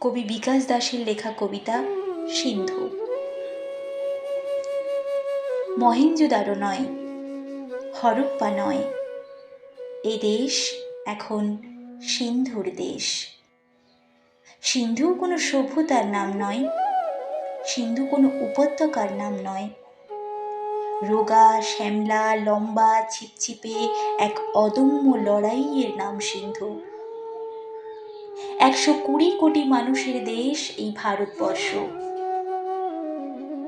কবি বিকাশ দাসের লেখা কবিতা সিন্ধু। মহেঞ্জোদারো নয়, হরপ্পা নয়, এ দেশ এখন সিন্ধুর দেশ। সিন্ধু কোনো সভ্যতার নাম নয়, সিন্ধু কোনো উপত্যকার নাম নয়। রোগা, শ্যামলা, লম্বা, ছিপছিপে এক অদম্য লড়াইয়ের নাম সিন্ধু। একশো কুড়ি কোটি মানুষের দেশ এই ভারতবর্ষ।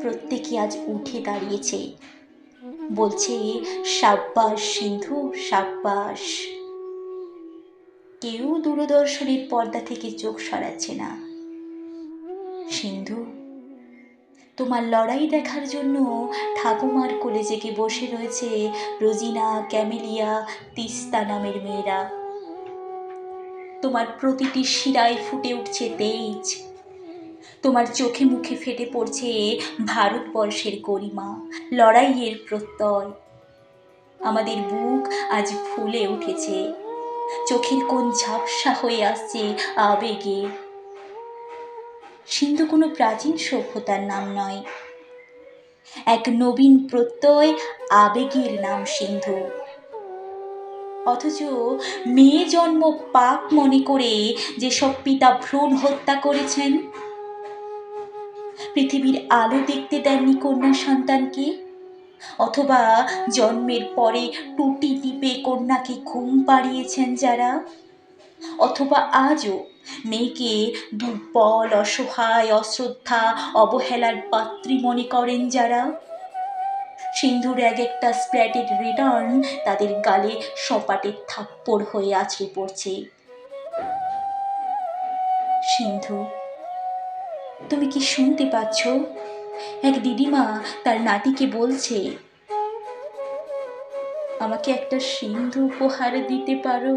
প্রত্যেকে আজ উঠে দাঁড়িয়েছে। বলছে, সাব্বাস সিন্ধু, সাব্বাস। কেউ দূরদর্শনের পর্দা থেকে চোখ সরাচ্ছে না। সিন্ধু, তোমার লড়াই দেখার জন্য ঠাকুমার কোলে জেগে বসে রয়েছে রোজিনা ক্যামেলিয়া তিস্তা নামের মেয়েরা। তোমার প্রতিটি শিরায় ফুটে উঠছে তেজ। তোমার চোখে মুখে ফেটে পড়ছে ভারতবর্ষের গরিমা, লড়াইয়ের প্রত্যয়। আমাদের বুক আজ ফুলে উঠেছে, চোখের কোন ঝাপসা হয়ে আসছে আবেগে। সিন্ধু কোনো প্রাচীন সভ্যতার নাম নয়, এক নবীন প্রত্যয় আবেগের নাম সিন্ধু। অথচ মেয়ে জন্ম পাপ মনে করে যেসব পিতা ভ্রূণ হত্যা করেছেন? পৃথিবীর আলো দেখতে দেননি কন্যা সন্তানকে? অথবা জন্মের পরে টুটি টিপে কন্যাকে ঘুম পাড়িয়েছেন যারা? অথবা আজও মেয়েকে দুর্বল, অসহায়, অশ্রদ্ধা, অবহেলার পাত্রী মনে করেন যারা? সিন্ধুর এক একটা স্প্ল্যাটেড রিটার্ন তাদের গালে সপাটের থাপ্পড় হয়ে আছড়ে পড়ছে। সিন্ধু, তুমি কি শুনতে পাচ্ছ? এক দিদিমা তার নাতিকে বলছে, আমাকে একটা সিন্ধু উপহার দিতে পারো।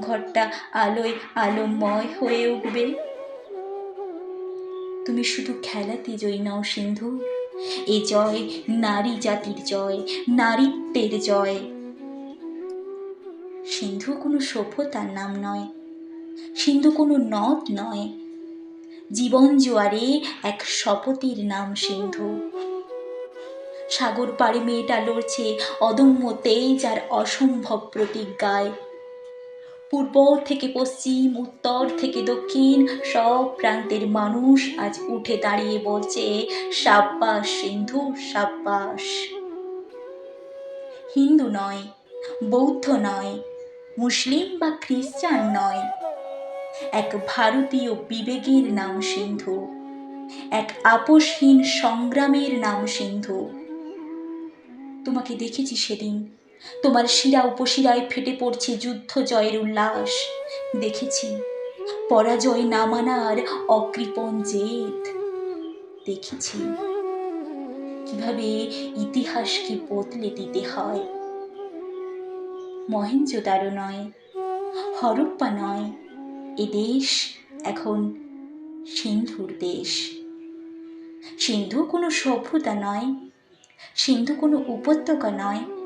ঘরটা আলোয় আলোময় হয়ে উঠবে। তুমি শুধু খেলাতে জয়ী নাও সিন্ধু। এ জয় নারী জাতির জয়, নারীত্বের জয়। সিন্ধু কোনো সভ্যতার নাম নয়, সিন্ধু কোনো নদ নয়। জীবন জোয়ারে এক শপথের নাম সিন্ধু। সাগর পাড়ে মেয়েটা লড়ছে অদম্য তেজ আর অসম্ভব প্রতিজ্ঞায়। পূর্ব থেকে পশ্চিম, উত্তর থেকে দক্ষিণ, সব প্রান্তের মানুষ আজ উঠে দাঁড়িয়ে বলছে, সাব্বাস, সিন্ধু, সাব্বাস। হিন্দু নয়, বৌদ্ধ নয়, মুসলিম বা খ্রিস্টান নয়। এক ভারতীয় বিবেকের নাম সিন্ধু, এক আপোষহীন সংগ্রামের নাম সিন্ধু। তোমাকে দেখেছি সেদিন তোমার শিরা উপশিরায় ফেটে পড়ছে যুদ্ধ জয়ের উল্লাস। দেখেছি, পরাজয় না মানার অকৃপণ জেদ। দেখেছি, কীভাবে ইতিহাসকে বদলে দিতে হয়। মহেঞ্জোদারো নয়, হরপ্পা নয়, এ দেশ এখন সিন্ধুর দেশ। সিন্ধু কোনো সভ্যতা নয়, সিন্ধু কোনো উপত্যকা নয়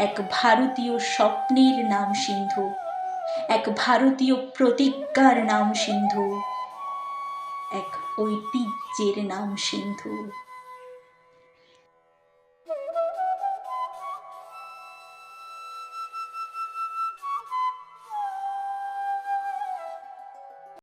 এক ভারতীয় স্বপ্নের নাম সিন্ধু এক ভারতীয় প্রতিজ্ঞার নাম সিন্ধু এক ঐতিহ্যের নাম সিন্ধু।